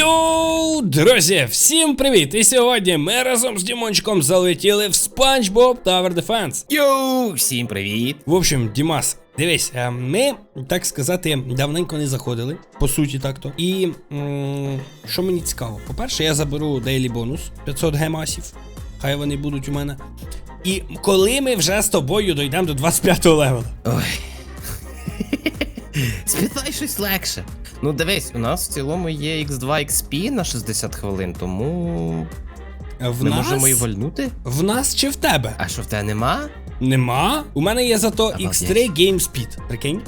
Йоу, друзі, всім привіт! І сьогодні ми разом з Дімончиком залетіли в SpongeBob Tower Defense. Йоу, всім привіт! В общем, Дімас, дивись, е, ми, так сказати, давненько не заходили, по суті, так-то. І м, що мені цікаво, по-перше, я заберу дейлі бонус 500 гемасів. Хай вони будуть у мене. І коли ми вже з тобою дійдемо до 25 го левела. Ой. Спитай щось легше. Ну дивись, у нас в цілому є X2 XP на 60 хвилин, тому В ми нас, можемо і вальнути. в нас чи в тебе? А що в тебе нема? Нема. У мене є зато Обалдеть. X3 Game Speed. Прикинь?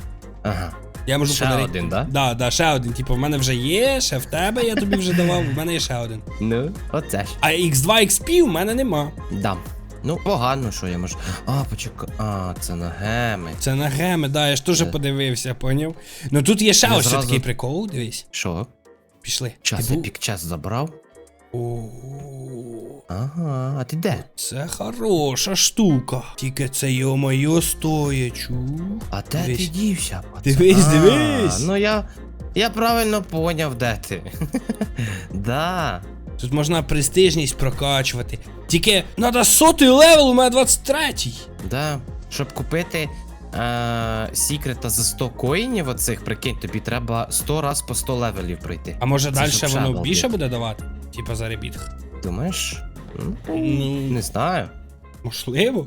Ага. Я можу Ще подарити. один, да? Да, да, ще один. Типу, в мене вже є, ще в тебе я тобі вже давав, в мене є ще один. Ну, оце ж. А X2 XP у мене нема. Дам. Ну, погано, що я можу. А, почекай. А, це на геми. Це на геми, да, я ж теж Е. подивився, поняв. Ну тут є ще Я ось зразу- такий прикол, дивись. Що? Пішли. Час Ти був- епік час забрав? О, Ага, а ти де? Це хороша штука. Тільки це йо-моє чу. А де Дивись. ти дівся? пацан? Дивись, А, дивись. Ну я. Я правильно поняв, де ти. Да. Тут можна престижність прокачувати. Тільки треба сотий левел, у мене 23-й. Да. Щоб купити е, секрета за 100 коїнів оцих, прикинь, тобі треба 100 раз по 100 левелів пройти. А може далі воно більше буде давати? Типа за ребіт. Думаєш? Ну, Ну, Не знаю. Можливо.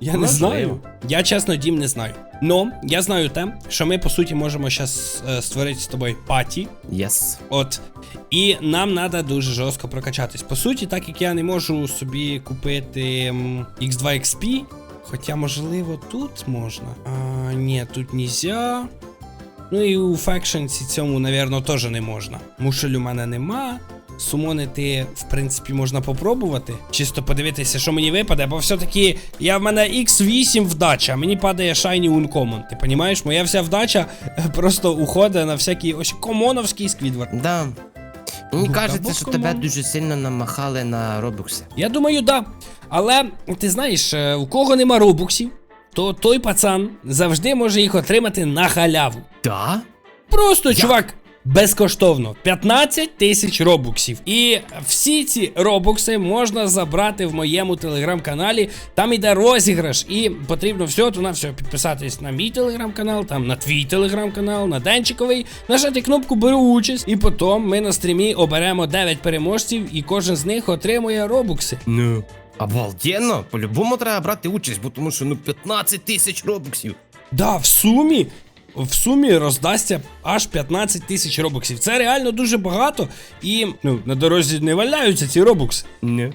Я не знаю. Я чесно, дім не знаю. Но я знаю те, що ми по суті можемо зараз створити з тобою паті. Єс. От. І нам треба дуже жорстко прокачатись. По суті, так як я не можу собі купити X2 XP, хоча, можливо, тут можна. А, ні, тут нельзя. Ну і у фекшенсі цьому, напевно, теж не можна. Мушель у мене нема. Сумонити, в принципі, можна попробувати. Чисто подивитися, що мені випаде, бо все-таки я в мене X8 вдача, а мені падає Shiny Uncommon. Ти розумієш? Моя вся вдача просто уходить на всякий ось комоновський сквідвард. Да. Мені Ну, кажеться, що тебе дуже сильно намахали на робокси. Я думаю, да. Але ти знаєш, е, у кого нема робуксів, то той пацан завжди може їх отримати на халяву. Да? Просто, чувак, безкоштовно. 15 тисяч робуксів. І всі ці робукси можна забрати в моєму телеграм-каналі. Там іде розіграш, і потрібно все то на все підписатись на мій телеграм-канал, там на твій телеграм-канал, на Денчиковий, нажати кнопку Беру участь, і потім ми на стрімі оберемо 9 переможців, і кожен з них отримує робукси. Ну. Обалденно, по-любому треба брати участь, бо тому що ну 15 тисяч робоксів. Да, в сумі. В сумі роздасться аж 15 тисяч робоксів. Це реально дуже багато. І ну, на дорозі не валяються ці робокси. Не.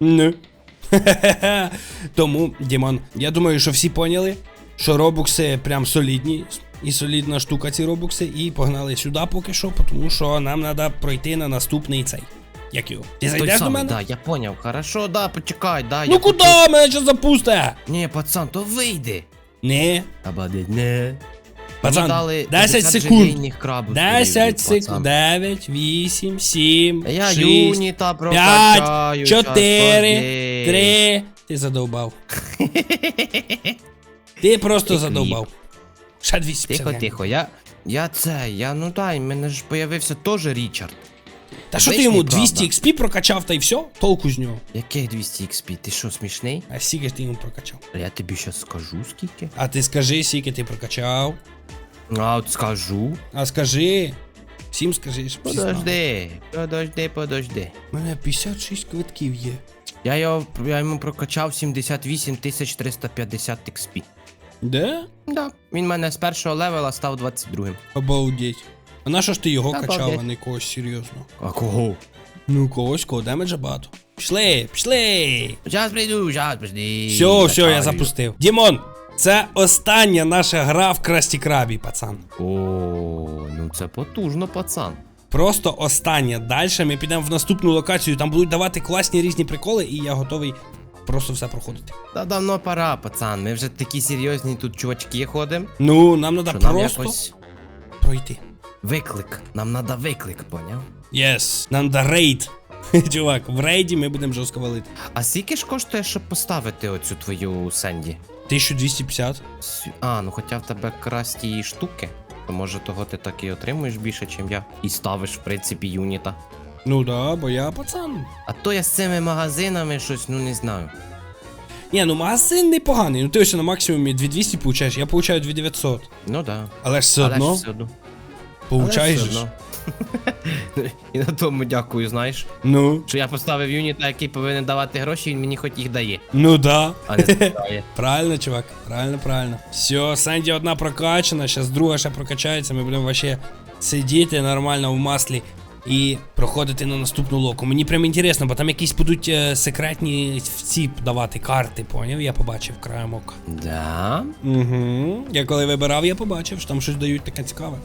Не. Тому, Дімон, я думаю, що всі поняли, що робокси прям солідні. І солідна штука ці робокси. І погнали сюди поки що, тому що нам треба пройти на наступний цей. Як його? Ти зайдеш до мене? да, я поняв. Хорошо, да, почекай, да. Ну я куди? хотів- Мене що запусте? Ні, пацан, то вийди. Не. Обалдеть, не. Пацан, дали 10 секунд. желейних 10 секунд. 9, 8, 7, Я 6, юніта 5, 4, 3. Ти задовбав. Ти просто задовбав. Ще 250. Тихо, тихо, я. Я це, я ну дай, в мене ж появився теж Річард. Та що ти йому 200 XP прокачав та й все? Толку з нього. Яких 200 XP? Ти що, смішний? А скільки ти йому прокачав? А Я тобі щас скажу скільки. А ти скажи, скільки ти прокачав. А от скажу. А скажи. Всім скажи, знали. Подожди, подожди, подожди. У мене 56 квитків є. Я його я йому прокачав 78 350 XP. Де? Да. Він мене з першого левела став 22-м. Обалдеть. А на що ж ти його Та качав, а не когось серйозно? А кого? Ну, когось, кого демеджа багато. Пішли, пішли. Зараз прийду, зараз прийду. Все, все, я запустив. Дімон, це остання наша гра в Красті Крабі, пацан. О, ну це потужно, пацан. Просто остання. Далі ми підемо в наступну локацію, там будуть давати класні різні приколи, і я готовий просто все проходити. Та давно пора, пацан. Ми вже такі серйозні тут чувачки ходимо. Ну, нам треба просто якось пройти. Виклик. Нам треба виклик, поняв? Єс, нам да рейд. Чувак, в рейді ми будемо жорстко валити. А скільки ж коштує, щоб поставити оцю твою Сенді? 1250. Сю- А, ну хоча в тебе красті штуки. То може того ти так і отримуєш більше, ніж я. І ставиш, в принципі, юніта. Ну да, бо я пацан. А то я з цими магазинами щось, ну не знаю. Ні, ну магазин непоганий. Ну ти ось на максимумі 2200 получаєш, я получаю 2900. Ну да. Але ж все Але одно ж все одно. Получаєш. Але все одно. І на тому дякую, знаєш. Ну, Що я поставив юніта, який повинен давати гроші, він мені хоч їх дає, ну да. а не забирає. Правильно, чувак, правильно, правильно. Все, Сенді одна прокачана, зараз друга ще прокачається, ми будемо вообще сидіти нормально в маслі і проходити на наступну локу. Мені прям інтересно, бо там якісь будуть е, секретні ці давати карти, поняв? Я побачив краєм ока. Да? Угу. Я коли вибирав, я побачив, що там щось дають таке цікаве.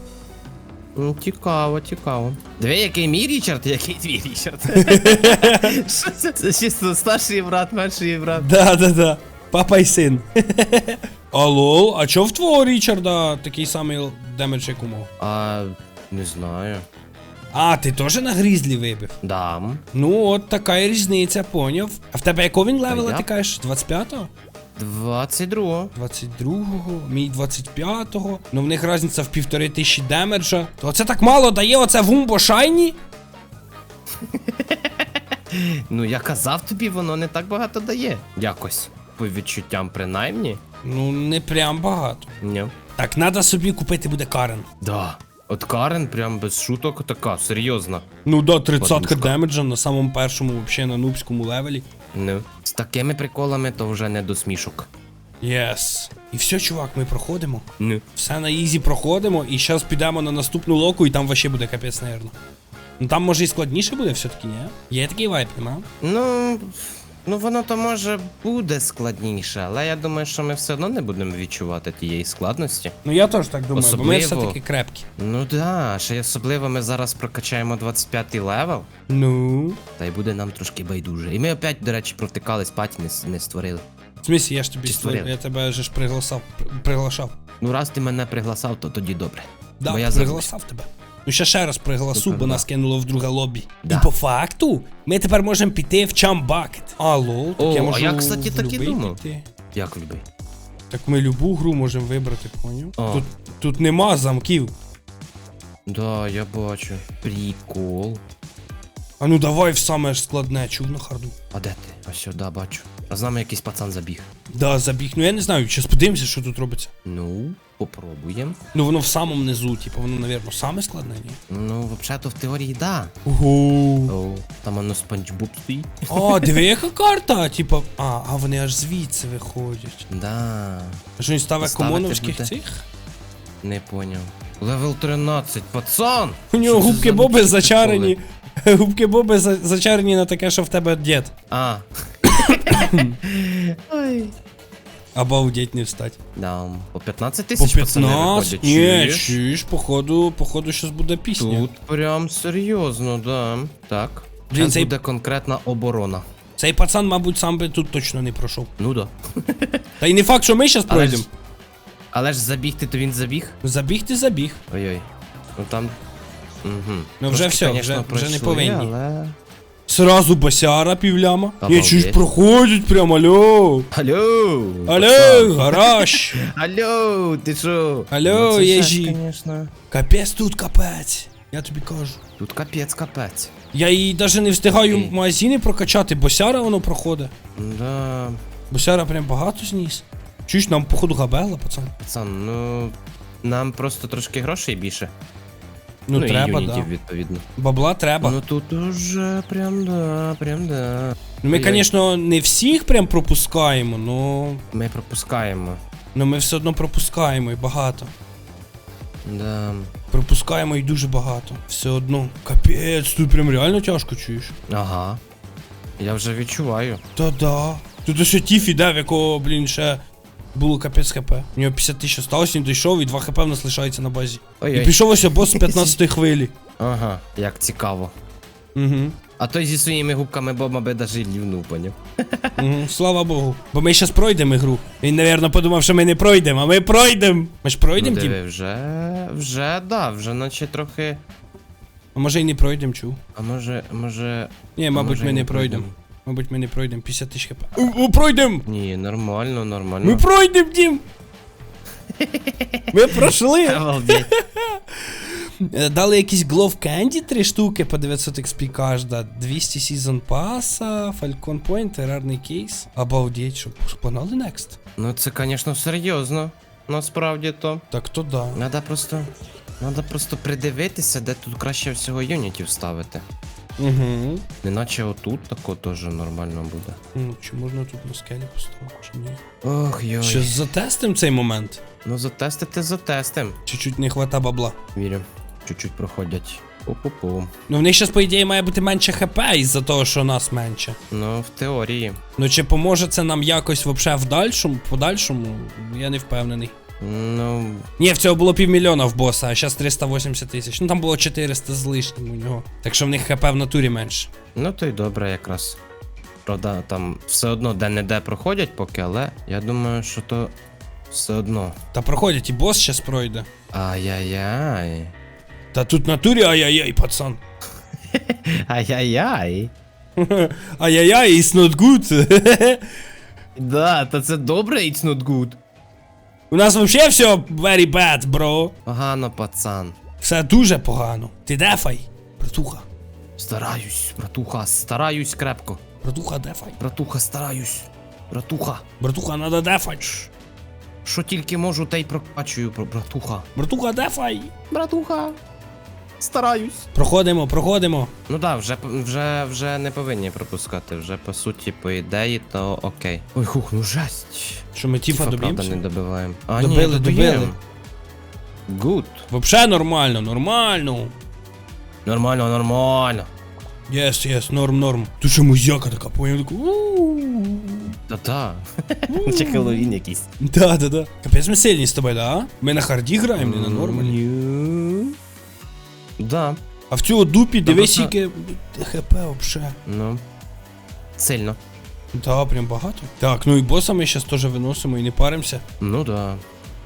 Ну, цікаво, цікаво. Диви, який мій Річард, який твій Річард. Що це? Це чисто старший брат, менший брат. Да, да, да. Папа і син. Алло, а чо в твого Річарда такий самий демедж, як у мого? А, не знаю. А, ти теж на грізлі вибив? Дам. Ну, от така і різниця, поняв. А в тебе якого він левела, я- ти кажеш? 25-го? 22. 22-го, мій 25-го. Ну в них різниця в півтори тисячі демеджа. То це так мало дає оце вумбо шайні? Ну, я казав тобі, воно не так багато дає. Якось. По відчуттям, принаймні. Ну, не прям багато. Ні. Так, треба собі купити буде Карен. Да. От Карен прям без шуток така, серйозна. Ну да, 30 Подушка. демеджа на самому першому, вообще на нубському левелі. Ну. З такими приколами то вже не до смішок. Єс. І все, чувак, ми проходимо. Ну. Все на ізі проходимо, і зараз підемо на наступну локу, і там вообще буде капець, наверно. Ну там може і складніше буде все-таки, ні? Є такий вайп, нема? Ну. Ну, воно то може буде складніше, але я думаю, що ми все одно не будемо відчувати тієї складності. Ну я теж так думаю, бо ми Особливо- все-таки крепкі. Ну да, ще й особливо ми зараз прокачаємо 25 левел, Ну. та й буде нам трошки байдуже. І ми опять, до речі, провтикались, паті не, с- не створили. В смысле, я ж тобі Чи створив, я тебе же ж пригласав, приглашав. Ну, раз ти мене пригласав, то тоді добре. Да, Бо я пригласав тебе. Ну ще ще раз пригласу, бо нас кинуло в друге лобі. Да. І по факту ми тепер можемо піти в чамбакет. А, лол, так О, я а можу я, кстати, в так і любий думав. піти. Як люби? Так ми любу гру можемо вибрати, поняв? Тут, тут нема замків. Да, я бачу. Прикол. А ну давай в саме складне, чув на харду. А де ти? А сюди бачу. А з нами якийсь пацан забіг. Да, забіг. Ну я не знаю, щас подивимося, що тут робиться. Ну, попробуємо. Ну воно в самому низу, типу, воно, напевно, саме складне, ні? Ну, взагалі-то в теорії да. Ого. О, там воно спанч стоїть. А, диви, яка карта, типу. А, а вони аж звідси виходять. Да. А що він ставить Поставити комоновських буде. цих? Не поняв. Левел 13, пацан! У нього Що це губки за Боби приколи? зачарені. Губки Боби за- зачарені на таке, що в тебе дід. А. Ой. Обалдеть не встать. Да, по 15 По тисяч пацани 15? виходять, Ні, чуєш? чуєш, походу, походу, щас буде пісня. Тут прям серйозно, да. Так. Блін, Це цей- буде конкретна оборона. Цей пацан, мабуть, сам би тут точно не пройшов. Ну да. Та й не факт, що ми щас Але пройдемо. ж, але ж забігти, то він забіг. Забіг ти забіг. Ой-ой. Ну там. Угу. Ну, вже все, вже- вже не повинні. Але... Сразу босяра півляма. Ні, Обалдеть. чуєш, проходять прям, алло. Алло! Алло, гараж. Алло, ти що? Алло, ну, це конечно. Капець тут капець. Я тобі кажу. Тут капець, капець. Я її навіть не встигаю Окей. магазини прокачати, босяра воно проходить. Да, Босяра прям багато зніс. Чуєш, нам походу габела, пацан. пацан, ну. Нам просто трошки грошей більше. Ну, і треба, юнітів, да. відповідно. Бабла треба. Ну тут уже прям да, прям да. Ну, ми, звісно, не всіх прям пропускаємо, но... Ми пропускаємо. но ми все одно пропускаємо і багато. Да. Пропускаємо і дуже багато. Все одно. Капець, тут прям реально тяжко чуєш. Ага. Я вже відчуваю. Та-да. Тут ще Тіф іде, в якого, блін, ще було капець хп. У нього 50 тисяч осталось, він дійшов і 2 хп в нас лишається на базі. Ой-ой. І пішов ось бос з 15 хвилі. Ага, як цікаво. Угу. А той зі своїми губками Боба би даже лівнув, поняв. Угу. Слава Богу. Бо ми зараз пройдемо ігру. Він, напевно, подумав, що ми не пройдемо, а ми пройдемо. Ми ж пройдемо, ну, Тім? диви, вже, вже, да, вже наче трохи. А може і не пройдемо, чув. А може, може. Ні, мабуть, може, ми не не пройдемо. пройдемо. Мабуть, ми не пройдемо. 50 тисяч хп. О, пройдемо! Ні, нормально, нормально. Ми пройдемо, Дім! Ми пройшли! Е, Дали якісь Glove Candy 3 штуки по 900 XP кожна, 200 Season Pass, Falcon Point, рарний кейс. Обалдеть, що погнали next. Ну це, звісно, серйозно. Насправді то. Так то да. Надо просто. Надо просто придивитися, де тут краще всього юнітів ставити. Угу. Неначе отут тако теж нормально буде. Ну, Чи можна тут на скелі поставити, чи ні? Ох йой. Ще затестим цей момент. Ну затестити затестим. Чуть-чуть не хвата бабла. Вірю. Чуть-чуть проходять. Пу-пу-пу. Ну в них зараз, по ідеї, має бути менше хп із-за того, що нас менше. Ну, в теорії. Ну чи поможе це нам якось вообще в дальшому, подальшому, я не впевнений. Ну, Ні, в цього було півмільйона в боса, а зараз 380 тисяч. Ну там було 400 з лишнім у нього. Так що в них хп в натурі менше. ну то й добре якраз. Правда, там все одно де-не-де проходять поки, але я думаю, що то все одно. Та проходять і бос щас пройде. Ай-яй-яй. Та тут в натурі ай-яй-яй, пацан. Ай-яй-яй. Ай-яй-яй, it's not good. Да, та це добре, it's not good. У нас вообще все very bad, бро. Погано, пацан. Все дуже погано. Ти дефай, братуха. Стараюсь, братуха, стараюсь крепко. Братуха, дефай. Братуха, стараюсь. Братуха. Братуха, надо дефать. Що тільки можу, те й прокачую, братуха. Братуха, дефай. Братуха. Стараюсь. Проходимо, проходимо. Ну да, вже, вже, вже не повинні пропускати. Вже по суті, по ідеї, то окей. Ой, хух, ну жесть. Що ми тіфа Тіфа, доб'ємося? не добиваємо. А, Добили, ні, добили. добили. Гуд. Вообще нормально, нормально. Нормально, нормально. Єс, єс, норм, норм. Тут ще музяка така, поняв таку. Та-та. Чи Хеллоуін якийсь. Да, да, да. Капець ми сильні з тобою, да? Ми на харді граємо, не на нормалі. Да. А в цього дупі дивись, просто- скільки хп вообще. Ну. Сильно. Да, прям багато. Так, ну і боса ми зараз теж виносимо і не паримося. Ну да.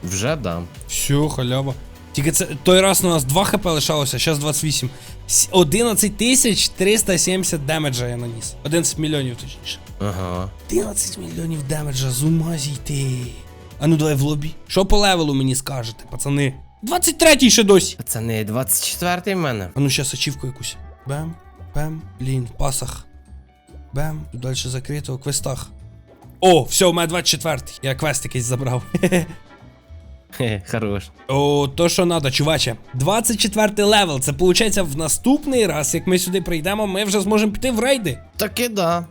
Вже да. Все, халява. Тільки це той раз у нас 2 хп лишалося, зараз 28. С- 11 тисяч 370 демеджа я наніс. 11 мільйонів точніше. Ага. 11 мільйонів демеджа, з ума зійти. А ну давай в лобі. Що по левелу мені скажете, пацани? 23-й ще досі. Пацани, 24-й в мене. А ну щас ачівку якусь. Бем, бем, блін, в пасах. Бем, тут далі закрито, у квестах. О, все, у мене 24-й. Я квест якийсь забрав. Хе, хорош. О, то що надо, чуваче. 24 левел. Це виходить в наступний раз, як ми сюди прийдемо, ми вже зможемо піти в рейди. Таки да.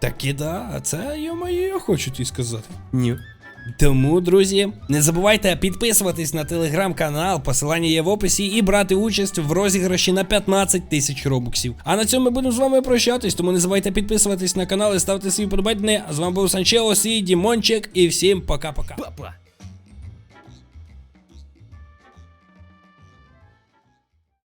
Так і да, а це йо-моє, я хочу тобі сказати. Ні. Тому, друзі, не забувайте підписуватись на телеграм-канал, посилання є в описі, і брати участь в розіграші на 15 тисяч робоксів. А на цьому ми будемо з вами прощатись, тому не забувайте підписуватись на канал і ставити свої подобання. З вами був Санчеос і Дімончик, і всім пока-пока.